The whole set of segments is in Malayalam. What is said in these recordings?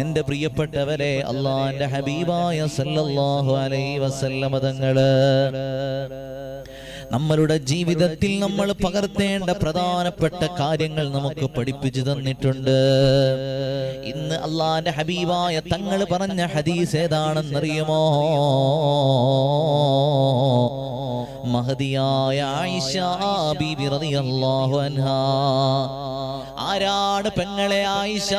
എന്റെ പ്രിയപ്പെട്ടവരെ അള്ളാന്റെ ഹബീബായ സല്ലല്ലാഹു അലൈഹി വസല്ലമ തങ്ങൾ. നമ്മളുടെ ജീവിതത്തിൽ നമ്മൾ പകർത്തേണ്ട പ്രധാനപ്പെട്ട കാര്യങ്ങൾ നമുക്ക് പഠിപ്പിച്ചു തന്നിട്ടുണ്ട്. ഇന്ന് അള്ളാന്റെ ഹബീബായ തങ്ങൾ പറഞ്ഞ ഹദീസ് ഏതാണെന്നറിയുമോ? മഹതിയായ ആയിഷ റളിയല്ലാഹു ആരാണ് പെങ്ങളെ ആയിഷ?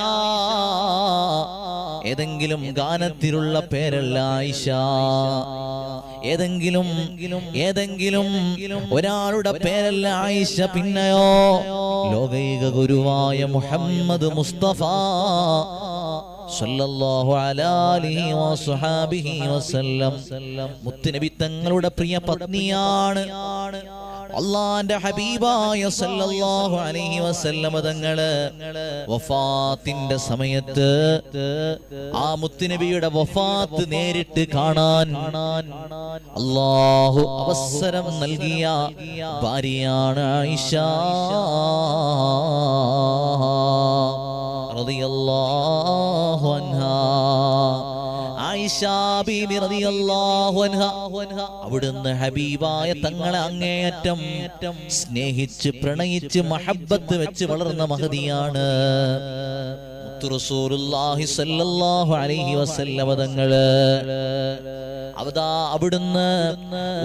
ഏതെങ്കിലും ഗാനത്തിലുള്ള പേരല്ല ആയിഷ ഏതെങ്കിലും ഏതെങ്കിലും ഒരാളുടെ പേരല്ല ആയിഷ പിന്നെയോ? ലോകൈക ഗുരുവായ മുഹമ്മദ് മുസ്തഫ മുത്തുനബി തങ്ങളുടെ പ്രിയ പത്നിയാണ്. അള്ളാന്റെ ഹബീബായ സല്ലല്ലാഹു അലൈഹി വസല്ലമ തങ്ങൾ വഫാത്തിന്റെ സമയത്ത് ആ മുത്തുനബിയുടെ വഫാത്ത് നേരിട്ട് കാണാൻ അള്ളാഹു അവസരം നൽകിയ ഭാര്യയാണ് ആയിഷ. റളിയല്ലാഹു അവിടുന്ന് ഹബീബായ തങ്ങളെ അങ്ങേയറ്റം സ്നേഹിച്ച് പ്രണയിച്ച് മഹബത്ത് വെച്ച് വളർന്ന മഹതിയാണ്. തങ്ങൾ. അവതാ അവിടുന്ന്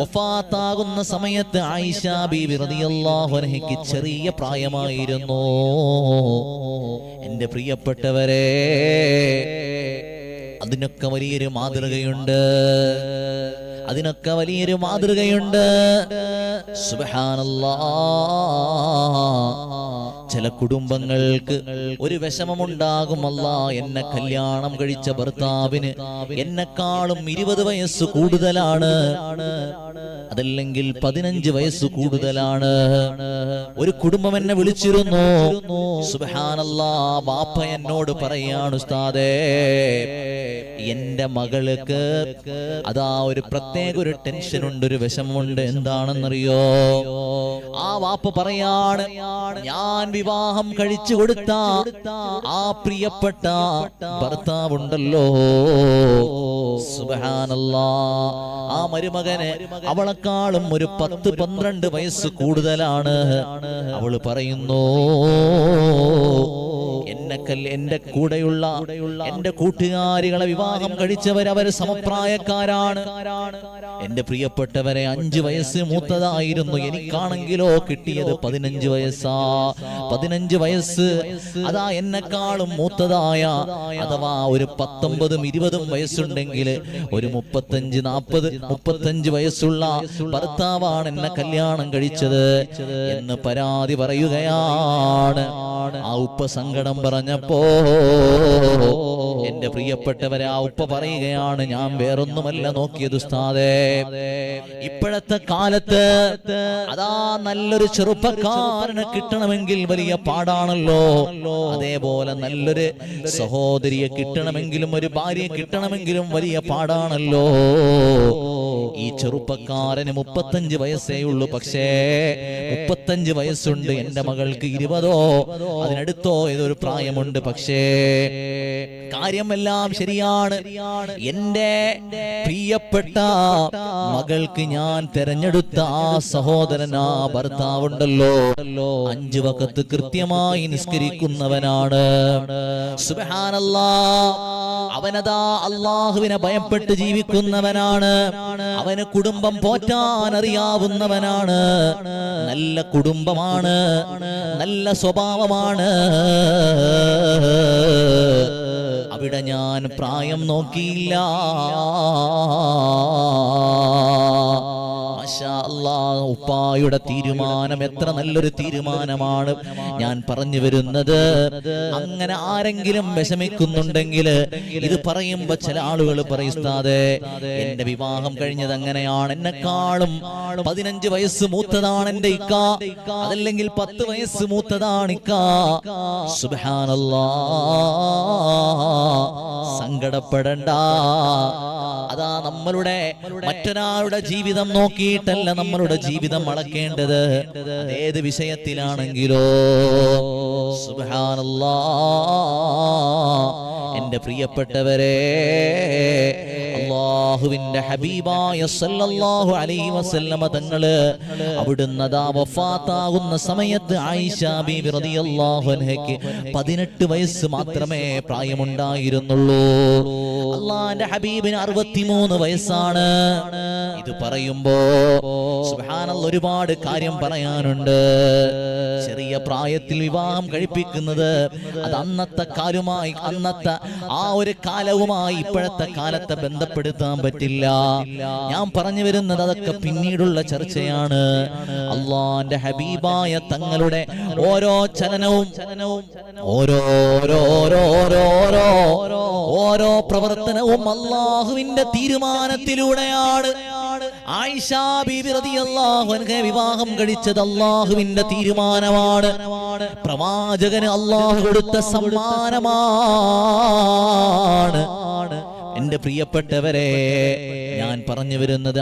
വഫാത്താകുന്ന സമയത്ത് ആയിഷ ബീബി റളിയല്ലാഹു അൻഹയ്ക്ക് ചെറിയ പ്രായമായിരുന്നു. എന്റെ പ്രിയപ്പെട്ടവരെ അതിനൊക്കെ വലിയൊരു മാതൃകയുണ്ട്. അതിനൊക്കെ വലിയൊരു മാതൃകയുണ്ട്. സുബ്ഹാനല്ലാ. ചില കുടുംബങ്ങൾക്ക് ഒരു വിഷമമുണ്ടാകുമല്ല എന്നെ കല്യാണം കഴിച്ച ഭർത്താവിന് എന്നെക്കാളും ഇരുപത് വയസ്സ് കൂടുതലാണ്. അതല്ലെങ്കിൽ പതിനഞ്ച് വയസ്സ് കൂടുതലാണ്. ഒരു കുടുംബം എന്നെ വിളിച്ചിരുന്നു. സുബാനല്ല ബാപ്പ എന്നോട് പറയാണ് ഉസ്താദേ എന്റെ മകൾക്ക് അതാ ഒരു പ്രത്യേക ഒരു ടെൻഷൻ ഉണ്ട് ഒരു വിഷമമുണ്ട്. എന്താണെന്നറിയോ? ആ വാപ്പ പറയാണ് ഞാൻ വിവാഹം കഴിച്ചു കൊടുത്ത ആ പ്രിയപ്പെട്ട ഭർത്താവുണ്ടല്ലോ. സുബാനല്ലാ ആ മരുമകനെ അവളെക്കാളും ഒരു പത്ത് പന്ത്രണ്ട് വയസ്സ് കൂടുതലാണ്. അവൾ പറയുന്നു എന്നെക്കൽ എന്റെ കൂടെയുള്ള എന്റെ കൂട്ടുകാരികളെ വിവാഹം കഴിച്ചവർ അവർ സമപ്രായക്കാരാണ്. എന്റെ പ്രിയപ്പെട്ടവരെ അഞ്ചു വയസ്സ് മൂത്തതായിരുന്നു. എനിക്കാണെങ്കിലോ കിട്ടിയത് പതിനഞ്ച് വയസ്സാ. പതിനഞ്ച് വയസ്സ്. അതാ എന്നെക്കാളും മൂത്തതായ അഥവാ ഒരു പത്തൊമ്പതും ഇരുപതും വയസ്സുണ്ടെങ്കിൽ ഒരു മുപ്പത്തഞ്ച് നാൽപ്പത് മുപ്പത്തഞ്ച് വയസ്സുള്ള ഭർത്താവാണ് എന്നെ കല്യാണം കഴിച്ചത് എന്ന് പരാതി പറയുകയാണ്. ആ ഉപ്പ സങ്കടം പറഞ്ഞപ്പോ എന്റെ പ്രിയപ്പെട്ടവരെ ആ ഉപ്പ പറയുകയാണ് ഞാൻ വേറൊന്നുമല്ല നോക്കിയത് ഉസ്താദേ. ഇപ്പോഴത്തെ കാലത്ത് അതാ നല്ലൊരു ചെറുപ്പക്കാരന് കിട്ടണമെങ്കിൽ വലിയ പാടാണല്ലോ. അതേപോലെ നല്ലൊരു സഹോദരിയെ കിട്ടണമെങ്കിലും ഒരു ഭാര്യ കിട്ടണമെങ്കിലും വലിയ പാടാണല്ലോ. ഈ ചെറുപ്പക്കാരന് മുപ്പത്തഞ്ച് വയസ്സേ ഉള്ളൂ. പക്ഷേ മുപ്പത്തഞ്ച് വയസ്സുണ്ട്. എന്റെ മകൾക്ക് ഇരുപതോ അതിനടുത്തോ ഏതൊരു പ്രായമുണ്ട്. പക്ഷേ കാര്യമെല്ലാം ശരിയാണ്. എന്റെ പ്രിയപ്പെട്ട മകൾക്ക് ഞാൻ തെരഞ്ഞെടുത്ത ആ സഹോദരൻ ആ ഭർത്താവുണ്ടല്ലോ. അഞ്ചു വക്കത്ത് കൃത്യമായി നിസ്കരിക്കുന്നവനാണ്. അവനതാ അള്ളാഹുവിനെ ഭയപ്പെട്ട് ജീവിക്കുന്നവനാണ്. അവന് കുടുംബം പോറ്റാൻ അറിയാവുന്നവനാണ് നല്ല കുടുംബമാണ്. നല്ല സ്വഭാവമാണ്. അവിടെ ഞാൻ പ്രായം നോക്കിയില്ല. ഉപ്പായുടെ തീരുമാനം എത്ര നല്ലൊരു തീരുമാനമാണ്. ഞാൻ പറഞ്ഞു വരുന്നത് അങ്ങനെ ആരെങ്കിലും വിഷമിക്കുന്നുണ്ടെങ്കിൽ ഇത് പറയുമ്പോ ചില ആളുകൾ പറയിസ്താതെ എന്റെ വിവാഹം കഴിഞ്ഞത് അങ്ങനെയാണ്. എന്നെക്കാളും പതിനഞ്ച് വയസ്സ് മൂത്തതാണ് എന്റെ ഇക്ക. അതല്ലെങ്കിൽ പത്ത് വയസ്സ് മൂത്തതാണ് ഇക്ക. സങ്കടപ്പെടണ്ട. അതാ നമ്മളുടെ മറ്റൊരാളുടെ ജീവിതം നോക്കിയിട്ടല്ല നമ്മളുടെ ജീവിതം അളക്കേണ്ടത്. ഏത് വിഷയത്തിലാണെങ്കിലോ? സുബ്ഹാനല്ലാ. എന്റെ പ്രിയപ്പെട്ടവരെ അള്ളാഹുവിന്റെ ഹബീബായ സല്ലല്ലാഹു അലൈഹി വസല്ലമ തങ്ങൾ അവിടുന്ന് അതാ വഫാത്താകുന്ന സമയത്ത് ആയിഷ ബീബി റളിയല്ലാഹു അൻഹയ്ക്ക് പതിനെട്ട് വയസ്സ് മാത്രമേ പ്രായമുണ്ടായിരുന്നുള്ളൂ. അള്ളാന്റെ ഹബീബിന് അറുപത്തിമൂന്ന് വയസ്സാണ്. ഇത് പറയുമ്പോ ഒരുപാട് കാര്യം പറയാനുണ്ട്. ചെറിയ പ്രായത്തിൽ വിവാഹം കഴിപ്പിക്കുന്നത് അത് അന്നത്തെ കാലുമായി അന്നത്തെ ആ ഒരു കാലവുമായി ഇപ്പോഴത്തെ കാലത്തെ ബന്ധപ്പെടുത്താൻ പറ്റില്ല. ഞാൻ പറഞ്ഞു വരുന്നത് അതൊക്കെ പിന്നീടുള്ള ചർച്ചയാണ്. അള്ളാന്റെ ഹബീബായ തങ്ങളുടെ ഓരോ ചലനവും ഓരോരോരോരോരോ ഓരോ പ്രവർത്തനവും അള്ളാഹുവിന്റെ തീരുമാനത്തിലൂടെയാണ്. വിവാഹം കഴിച്ചത് അള്ളാഹുവിന്റെ തീരുമാനമാണ്. പ്രവാചകന് അള്ളാഹു കൊടുത്ത സമ്മാനമാണ്. എന്റെ പ്രിയപ്പെട്ടവരെ ഞാൻ പറഞ്ഞു വരുന്നത്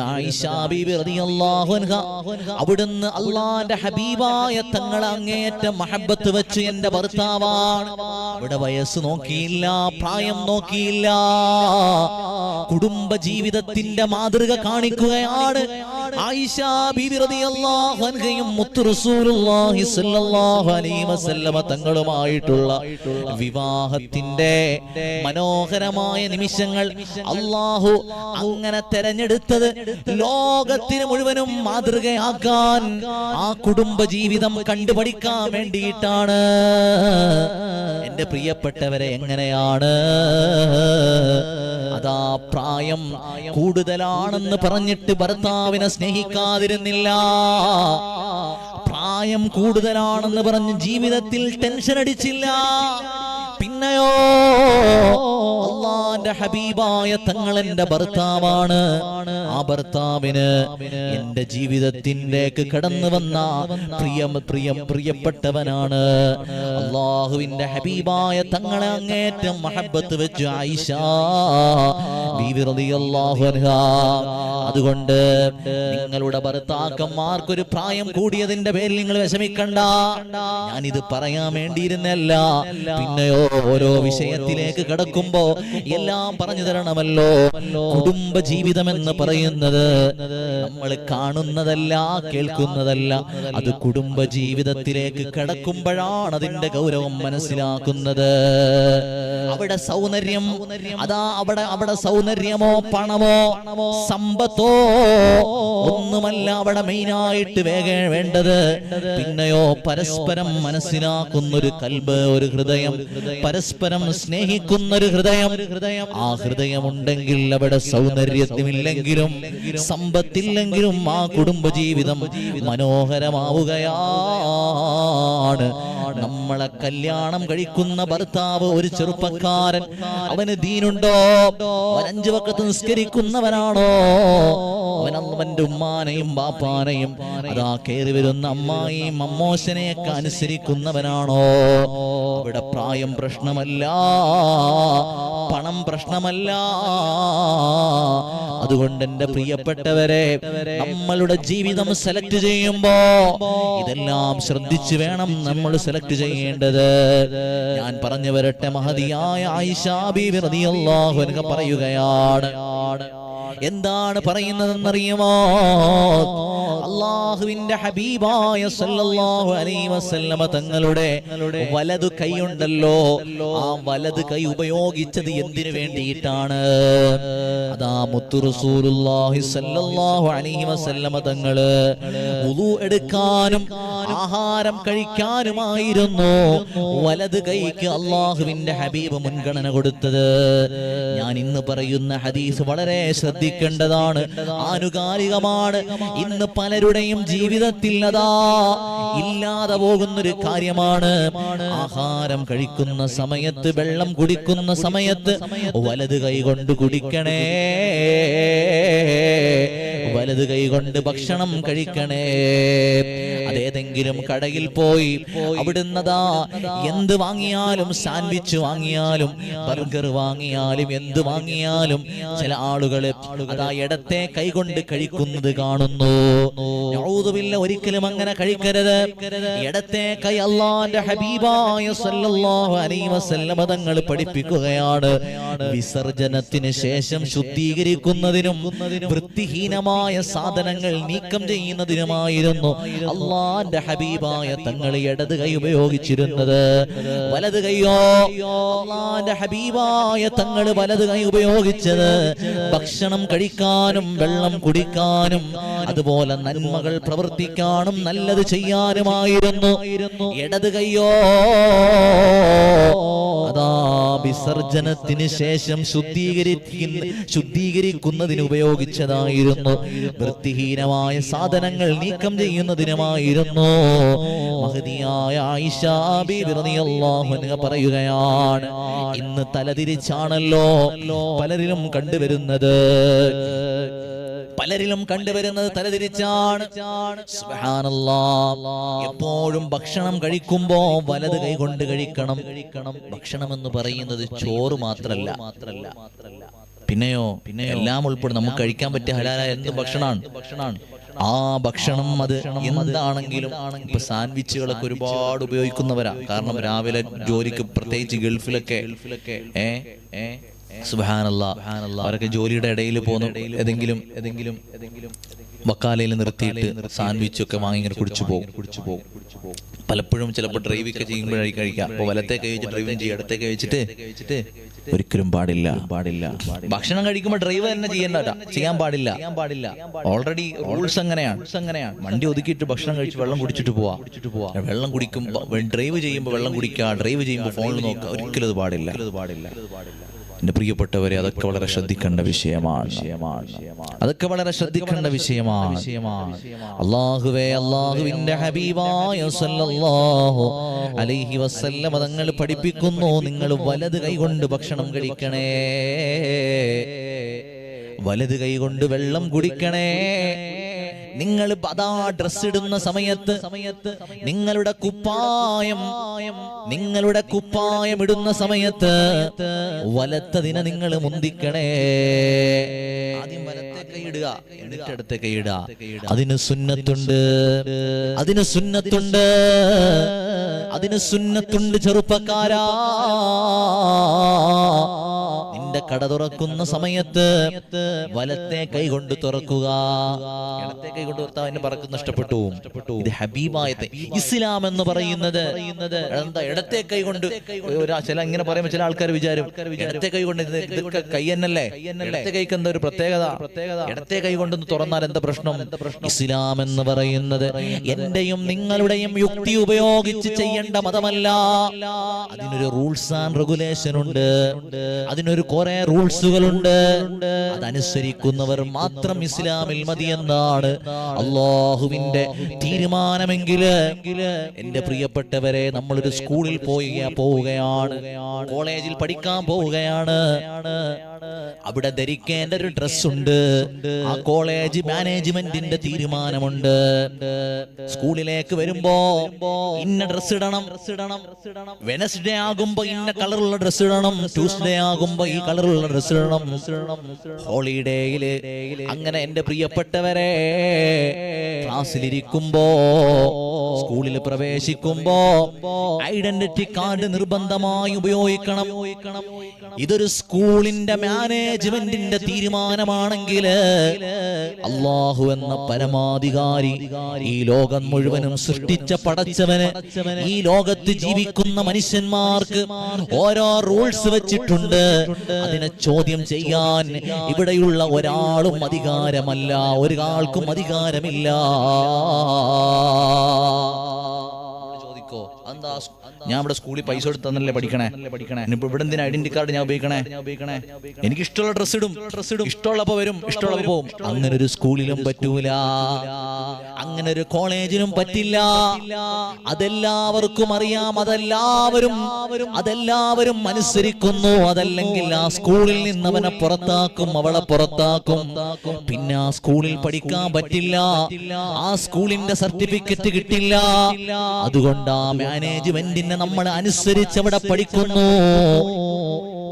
അവിടുന്ന് അള്ളാന്റെ ഹബീബായ തങ്ങളെ അങ്ങേയറ്റം മഹബത്ത് വെച്ച് എന്റെ ഭർത്താവാണ്. അവിടെ വയസ്സ് നോക്കിയില്ല പ്രായം നോക്കിയില്ല. കുടുംബ ജീവിതത്തിന്റെ മാതൃക കാണിക്കുകയാണ് തങ്ങളുമായിട്ടുള്ള വിവാഹത്തിന്റെ മനോഹരമായ നിമിഷങ്ങൾ അള്ളാഹു അങ്ങനെ തെരഞ്ഞെടുത്തത് ലോകത്തിന് മുഴുവനും മാതൃകയാക്കാൻ ആ കുടുംബ ജീവിതം കണ്ടുപഠിക്കാൻ വേണ്ടിയിട്ടാണ്. എന്റെ പ്രിയപ്പെട്ടവരെ എങ്ങനെയാണ്? അതാ പ്രായം കൂടുതലാണെന്ന് പറഞ്ഞിട്ട് ഭർത്താവിനെ സ്നേഹിക്കാതിരുന്നില്ല. പ്രായം കൂടുതലാണെന്ന് പറഞ്ഞ് ജീവിതത്തിൽ ടെൻഷൻ അടിച്ചില്ല. പിന്നെയോ അള്ളാന്റെ ഹബീബായ തങ്ങൾ എന്റെ ഭർത്താവാണ്. ആ ഭർത്താവിന് എന്റെ ജീവിതത്തിലേക്ക് കടന്നു വന്ന പ്രിയം പ്രിയം പ്രിയപ്പെട്ടവനാണ്. അള്ളാഹുവിന്റെ ഹബീബായ തങ്ങളെ അങ്ങേറ്റം മഹബത്ത് വെച്ച് ആയിഷ അതുകൊണ്ട് നിങ്ങളുടെ ഭർത്താക്കന്മാർക്കൊരു പ്രായം കൂടിയതിന്റെ പേരിൽ നിങ്ങൾ വിഷമിക്കണ്ട. ഞാനിത് പറയാൻ വേണ്ടിയിരുന്നല്ല പിന്നെയോ ഓരോ വിഷയത്തിലേക്ക് കടക്കുമ്പോ എല്ലാം പറഞ്ഞു തരണമല്ലോ. കുടുംബ ജീവിതം എന്ന് പറയുന്നത് നമ്മൾ കാണുന്നതല്ല കേൾക്കുന്നതല്ല. അത് കുടുംബ ജീവിതത്തിലേക്ക് കടക്കുമ്പോഴാണ് അതിന്റെ ഗൗരവം മനസ്സിലാക്കുന്നത്. അവിടെ സൗന്ദര്യം അതാ അവിടെ അവിടെ സൗന്ദര്യമോ പണമോ സമ്പത്തോ ഒന്നുമല്ല അവിടെ മെയിനായിട്ട് വേഗ വേണ്ടത്. പിന്നെയോ പരസ്പരം മനസ്സിലാക്കുന്നൊരു കൽബ് ഒരു ഹൃദയം. പരസ്പരം സ്നേഹിക്കുന്ന ഒരു ഹൃദയം. ആ ഹൃദയമുണ്ടെങ്കിൽ അവിടെ സൗന്ദര്യത്തിമില്ലെങ്കിലും സമ്പത്തില്ലെങ്കിലും ആ കുടുംബ ജീവിതം മനോഹരമാവുകയാണ്. നമ്മളെ കല്യാണം കഴിക്കുന്ന ഭർത്താവ് ഒരു ചെറുപ്പക്കാരൻ. അവന് ദീനുണ്ടോ? അഞ്ചു വക്കത്ത് നിസ്കരിക്കുന്നവനാണോ? അവൻ അവന്റെ ഉമ്മാനെയും ബാപ്പാനെയും അതാ കയറി വരുന്ന അമ്മായിയും അമ്മോശനെയൊക്കെ അനുസരിക്കുന്നവനാണോ? അവിടെ പ്രായം പ്രശ്നമല്ല. പണം പ്രശ്നമല്ല. അതുകൊണ്ട് എന്റെ പ്രിയപ്പെട്ടവരെ നമ്മളുടെ ജീവിതം സെലക്ട് ചെയ്യുമ്പോ ഇതെല്ലാം ശ്രദ്ധിച്ചു വേണം നമ്മൾ സെലക്ട് ചെയ്യേണ്ടത്. ഞാൻ പറഞ്ഞു വരട്ടെ മഹതിയായ ആയിഷാ ബീവി റളിയല്ലാഹു അൻഹ പറയുകയാണ്. എന്താണ് പറയുന്നതെന്നറിയുമോ? അള്ളാഹുവിന്റെ ഹബീബായ സല്ലല്ലാഹു അലൈഹി വസല്ലമ തങ്ങളുടെ വലതു കൈയുണ്ടല്ലോ ആ വലത് കൈ ഉപയോഗിച്ചത് എന്തിനു വേണ്ടിയിട്ടാണ്? അതാ മുത്തു റസൂലുള്ളാഹി സല്ലല്ലാഹു അലൈഹി വസല്ലമ തങ്ങൾ വുളു എടുക്കാനും ആഹാരം കഴിക്കാനുമായിരുന്നു. വലത് കൈക്ക് അള്ളാഹുവിന്റെ ഹബീബ് മുൻഗണന കൊടുത്തത്. ഞാൻ ഇന്ന് പറയുന്ന ഹദീസ് വളരെ ശ്രദ്ധിക്കേണ്ടതാണ്. ആനുകാലികമാണ്. ഇന്ന് പലരുടെയും ജീവിതത്തിൽ അതാ ഇല്ലാതെ പോകുന്നൊരു കാര്യമാണ്. ആഹാരം കഴിക്കുന്ന സമയത്ത് വെള്ളം കുടിക്കുന്ന സമയത്ത് വലത് കൈ കൊണ്ട് കുടിക്കണേ. വലത് കൈ കൊണ്ട് ഭക്ഷണം കഴിക്കണേ. അതേതെങ്കിലും കടയിൽ പോയി അവിടുന്നതാ എന്ത് വാങ്ങിയാലും സാൻഡ്വിച്ച് വാങ്ങിയാലും ബർഗർ വാങ്ങിയാലും എന്ത് വാങ്ങിയാലും ചില ആളുകൾ അതാ ഇടത്തെ കൈകൊണ്ട് കഴിക്കുന്നത് കാണുന്നു. യൗദുബില്ല ഒരിക്കലും അങ്ങനെ കഴിക്കരുത്. ഇടത്തെ കൈ അള്ളാന്റെ ഹബീബായ സല്ലല്ലാഹു അലൈഹി തങ്ങൾ പഠിപ്പിക്കുകയാണ്. വിസർജനത്തിന് ശേഷം ശുദ്ധീകരിക്കുന്നതിനും വൃത്തിഹീനമായ സാധനങ്ങൾ നീക്കം ചെയ്യുന്നതിനുമായിരുന്നു. അള്ളാന്റെ ഹബീബായ തങ്ങൾ ഇടത് കൈ ഉപയോഗിച്ചിരുന്നത്. വലത് കൈയോ? അള്ളാന്റെ ഹബീബായ തങ്ങൾ വലത് കൈ ഉപയോഗിച്ചത്. ഭക്ഷണം കഴിക്കാനും വെള്ളം കുടിക്കാനും അതുപോലെ നന്മകൾ പ്രവർത്തിക്കാനും നല്ലത് ചെയ്യാനുമായിരുന്നു. ഇടത് കയ്യോ? അതാ വിസർജനത്തിന് ശേഷം ശുദ്ധീകരിക്കുന്ന ശുദ്ധീകരിക്കുന്നതിന് ഉപയോഗിച്ചതായിരുന്നു. വൃത്തിഹീനമായ സാധനങ്ങൾ നീക്കം ചെയ്യുന്നതിനുമായിരുന്നു. മഹതിയായ ആയിഷ ബീബി റളിയല്ലാഹു അൻഹ പറയുകയാണ് ഇന്ന് തലതിരിച്ചാണല്ലോ പലരിലും കണ്ടുവരുന്നത്. പലരിലും കണ്ടുവരുന്നത് തലതിരിച്ചാണ്. എപ്പോഴും ഭക്ഷണം കഴിക്കുമ്പോ വലത് കൈ കൊണ്ട് കഴിക്കണം. കഴിക്കണം ഭക്ഷണം എന്ന് പറയുന്നത് ചോറ് മാത്രല്ല. മാത്രല്ല പിന്നെയോ? പിന്നെ എല്ലാം ഉൾപ്പെടും. നമുക്ക് കഴിക്കാൻ പറ്റിയ ഹലാല എന്ത് ഭക്ഷണമാണ് ഭക്ഷണമാണ് ആ ഭക്ഷണം അത് എന്താണെങ്കിലും ഇപ്പൊ സാൻഡ്വിച്ചുകളൊക്കെ ഒരുപാട് ഉപയോഗിക്കുന്നവരാ. കാരണം രാവിലെ ജോലിക്ക് പ്രത്യേകിച്ച് ഗൾഫിലൊക്കെ ഗൾഫിലൊക്കെ ഏ ഏ സുബാനല്ല അവരൊക്കെ ജോലിയുടെ ഇടയിൽ പോകുന്ന. ഏതെങ്കിലും ഏതെങ്കിലും ഏതെങ്കിലും വക്കാലയിൽ നിർത്തിയിട്ട് സാൻഡ്വിച്ച് ഒക്കെ വാങ്ങി ഇങ്ങനെ കുടിച്ചു പോകും. കുടിച്ചു പോകും. പലപ്പോഴും ചിലപ്പോൾ ഡ്രൈവ് ഒക്കെ ചെയ്യുമ്പോഴായി കഴിക്കാം അപ്പൊ വലത്തെ കഴിച്ച് ഡ്രൈവിംഗ് ചെയ്യും ഇടത്തെ കഴിച്ചിട്ട് വെച്ചിട്ട് ഒരിക്കലും പാടില്ല. പാടില്ല. ഭക്ഷണം കഴിക്കുമ്പോൾ ഡ്രൈവ് തന്നെ ചെയ്യേണ്ട ചെയ്യാൻ പാടില്ല. പാടില്ല. ഓൾറെഡി റൂൾസ് അങ്ങനെയാണ്. അങ്ങനെയാണ്. വണ്ടി ഒതുക്കിയിട്ട് ഭക്ഷണം കഴിച്ച് വെള്ളം കുടിച്ചിട്ട് പോവാ. കുടിച്ചിട്ട് പോവാ. വെള്ളം കുടിക്കുമ്പോൾ ഡ്രൈവ് ചെയ്യുമ്പോൾ വെള്ളം കുടിക്കുക ഡ്രൈവ് ചെയ്യുമ്പോൾ ഫോണിൽ നോക്കുക ഒരിക്കലും അത് പാടില്ല. പാടില്ല. എന്റെ പ്രിയപ്പെട്ടവരെ അതൊക്കെ വളരെ ശ്രദ്ധിക്കേണ്ട വിഷയമാണ്. അതൊക്കെ വളരെ ശ്രദ്ധിക്കേണ്ട വിഷയമാണ്. അള്ളാഹുവേ അള്ളാഹുവിന്റെ ഹബീബായ അലൈഹി വസല്ലം തങ്ങൾ പഠിപ്പിക്കുന്നു. നിങ്ങൾ വലത് കൈകൊണ്ട് ഭക്ഷണം കഴിക്കണേ. വലത് കൈകൊണ്ട് വെള്ളം കുടിക്കണേ. നിങ്ങൾ അതാ ഡ്രസ് ഇടുന്ന സമയത്ത് നിങ്ങളുടെ കുപ്പായം നിങ്ങളുടെ കുപ്പായം ഇടുന്ന സമയത്ത് വലത്തതിനെ നിങ്ങൾ മുന്തിക്കണേ. ആദ്യം വലത്തെ കൈ ഇടുക എന്നിട്ട് അടുത്ത കൈ ഇടുക. അതിന് സുന്നത്തുണ്ട് അതിന് സുന്നത്തുണ്ട് അതിന് സുന്നത്തുണ്ട് ചെറുപ്പക്കാരാ. നിന്റെ കട തുറക്കുന്ന സമയത്ത് വലത്തെ കൈ കൊണ്ട് തുറക്കുക. ഇടത്തെ കൈ കൊണ്ട് ഭർത്താവിന്റെ പറക്ക് നഷ്ടപ്പെട്ടു. ഇത് ഹബീബായത്തെ ഇസ്ലാം എന്ന് പറയുന്നത് എന്താ ഇടത്തെ കൈ കൊണ്ട് ചില ഇങ്ങനെ പറയുമ്പോൾ ചില ആൾക്കാർ വിചാരം ഇടത്തെ കൈ കൊണ്ട് ഇത് ഇതൊക്കെ കൈ എന്നല്ലേ ഇടത്തെ കൈക്ക് എന്താ ഒരു പ്രത്യേകത? ഇടത്തെ കൈ കൊണ്ട് തുറന്നാൽ എന്താ പ്രശ്നം? ഇസ്ലാം എന്ന് പറയുന്നത് എന്റെയും നിങ്ങളുടെയും യുക്തി ഉപയോഗിച്ച് ചെയ്യേണ്ട മതമല്ല. അതിനൊരു റൂൾസ് ആൻഡ് റെഗുലേഷൻ ഉണ്ട്. അതിനൊരു കുറെ റൂൾസുകളുണ്ട് അതനുസരിക്കുന്നവർ മാത്രം ഇസ്ലാമിൽ മതി എന്നാണ് അള്ളാഹുവിന്റെ തീരുമാനമെങ്കിൽ എന്റെ പ്രിയപ്പെട്ടവരെ നമ്മളൊരു സ്കൂളിൽ പോയി പോവുകയാണ്. കോളേജിൽ പഠിക്കാൻ പോവുകയാണ്. അവിടെ ധരിക്കേണ്ട ഒരു ഡ്രസ് ഉണ്ട് ആ കോളേജ് മാനേജ്മെന്റിന്റെ തീരുമാനമുണ്ട്. സ്കൂളിലേക്ക് വരുമ്പോ ഇന്ന ഡ്രസ് ഇടണം. ഇടണം. വെനസ്ഡേ ആകുമ്പോ ഇന്ന കളറുള്ള ഡ്രസ് ഇടണം. ട്യൂസ്ഡേ ആകുമ്പോ ഈ കളറുള്ള ഡ്രസ് ഇടണം. ഹോളിഡേയിൽ അങ്ങനെ എന്റെ പ്രിയപ്പെട്ടവരെ ക്ലാസ്സിലിരിക്കുമ്പോ സ്കൂളിൽ പ്രവേശിക്കുമ്പോ ഐഡന്റിറ്റി കാർഡ് നിർബന്ധമായി ഉപയോഗിക്കണം. ഇതൊരു സ്കൂളിന്റെ മാനേജ്മെന്റിന്റെ തീരുമാനമാണെങ്കിൽ അള്ളാഹു എന്ന പരമാധികാരി ഈ ലോകം മുഴുവനും സൃഷ്ടിച്ച പടച്ചവന് ഈ ലോകത്ത് ജീവിക്കുന്ന മനുഷ്യന്മാർക്ക് ഓരോ റൂൾസ് വെച്ചിട്ടുണ്ട്. അതിനെ ചോദ്യം ചെയ്യാൻ ഇവിടെയുള്ള ഒരാളും അധികാരമല്ല ഒരാൾക്കും അധികാരമില്ല. ചോദിക്കോ എന്താ ഞാൻ ഇവിടെ സ്കൂളിൽ പൈസ എടുത്ത് തന്നല്ലേ പഠിക്കണേ. പഠിക്കണേ. ഇനിയിപ്പോ ഇവിടെ എന്തിനാ ഐഡന്റി കാർഡ് ഞാൻ ഉപയോഗിക്കണേ? ഉപയോഗിക്കണേ എനിക്ക് ഇഷ്ടമുള്ള ഡ്രസ് ഇടും. ഡ്രസ് ഇടും ഇഷ്ടമുള്ളപ്പോ വരും. ഇഷ്ടമുള്ളപ്പോ പോവും. അങ്ങനെ ഒരു സ്കൂളിലും പറ്റൂല. അങ്ങനെ ഒരു കോളേജിനും പറ്റില്ല. അതെല്ലാവർക്കും അറിയാം. അതെല്ലാവരും അതെല്ലാവരും അനുസരിക്കുന്നു. അതല്ലെങ്കിൽ ആ സ്കൂളിൽ നിന്ന് അവനെ പുറത്താക്കും. അവളെ പുറത്താക്കും. പിന്നെ ആ സ്കൂളിൽ പഠിക്കാൻ പറ്റില്ല. ആ സ്കൂളിന്റെ സർട്ടിഫിക്കറ്റ് കിട്ടില്ല. അതുകൊണ്ട് ആ മാനേജ്മെന്റിനെ നമ്മൾ അനുസരിച്ച് അവിടെ പഠിക്കുന്നു.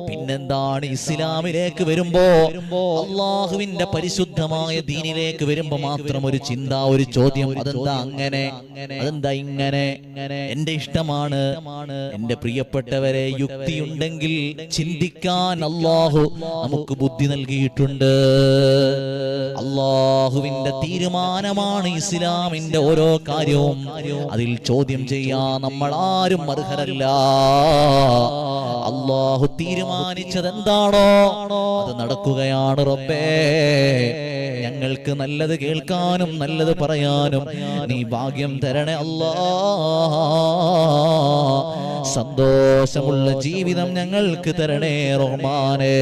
പിന്നെന്താണ് ഇസ്ലാമിലേക്ക് വരുമ്പോ അള്ളാഹുവിന്റെ പരിശുദ്ധമായ ദീനിലേക്ക് വരുമ്പോ മാത്രം ഒരു ചിന്ത ഒരു ചോദ്യം. അതെന്താ അങ്ങനെ? അതെന്താ ഇങ്ങനെ? എന്റെ ഇഷ്ടമാണ്. എന്റെ പ്രിയപ്പെട്ടവരെ യുക്തിയുണ്ടെങ്കിൽ ചിന്തിക്കാൻ അള്ളാഹു നമുക്ക് ബുദ്ധി നൽകിയിട്ടുണ്ട്. അള്ളാഹുവിന്റെ തീരുമാനമാണ് ഇസ്ലാമിന്റെ ഓരോ കാര്യവും. അതിൽ ചോദ്യം ചെയ്യാൻ നമ്മൾ ആരും അർഹരല്ല അള്ളാഹു തീരുമാനിച്ചത് എന്താണോ അത് നടക്കുകയാണ് റബ്ബേ. ഞങ്ങൾക്ക് നല്ലത് കേൾക്കാനും നല്ലത് പറയാനും നീ ഭാഗ്യം തരണേ അല്ലാ. സന്തോഷമുള്ള ജീവിതം ഞങ്ങൾക്ക് തരണേ റഹ്മാനേ.